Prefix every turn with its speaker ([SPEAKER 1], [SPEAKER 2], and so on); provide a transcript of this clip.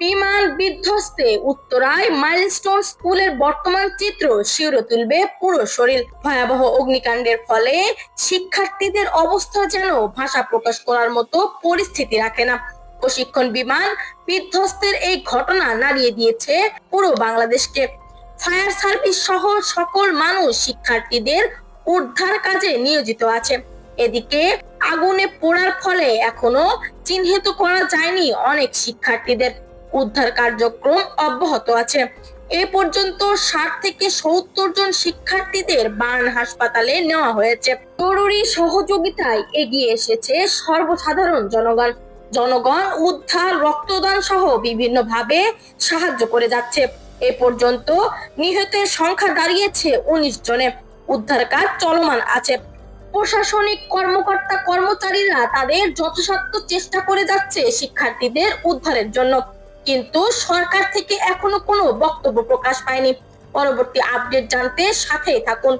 [SPEAKER 1] বিমান বিধ্বস্তে উত্তরায় মাইলস্টোন স্কুলের বর্তমান চিত্র শিউরে তুলবে পুরো শরীর। ভয়াবহ অগ্নিকাণ্ডের ফলে শিক্ষার্থীদের অবস্থা যেন ভাষা প্রকাশ করার মতো পরিস্থিতি রাখে না। প্রশিক্ষণ বিমান বিধ্বস্তের এই ঘটনা নাড়িয়ে দিয়েছে পুরো বাংলাদেশকে। ফায়ার সার্ভিস সহ সকল মানুষ শিক্ষার্থীদের উদ্ধার কাজে নিয়োজিত আছে। এদিকে আগুনে পোড়ার ফলে এখনও চিহ্নিত করা যায়নি অনেক শিক্ষার্থীদের। উদ্ধার কার্যক্রম অব্যাহত আছে। এ পর্যন্ত ষাট থেকে সত্তর জন শিক্ষার্থীদের বার্ন হাসপাতালে নেওয়া হয়েছে। জরুরি সহযোগিতায় এগিয়ে এসেছে সর্বসাধারণ জনগণ। জনগণ উদ্ধার, রক্তদান সহ বিভিন্ন ভাবে সাহায্য করে যাচ্ছে। এ পর্যন্ত নিহতের সংখ্যা দাঁড়িয়েছে উনিশ জনে। উদ্ধার কাজ চলমান আছে। প্রশাসনিক কর্মকর্তা কর্মচারীরা তাদের যথাসাধ্য চেষ্টা করে যাচ্ছে শিক্ষার্থীদের উদ্ধারের জন্য। কিন্তু সরকার থেকে এখনও কোনো বক্তব্য প্রকাশ পায়নি। পরবর্তী আপডেট জানতে সাথেই থাকুন।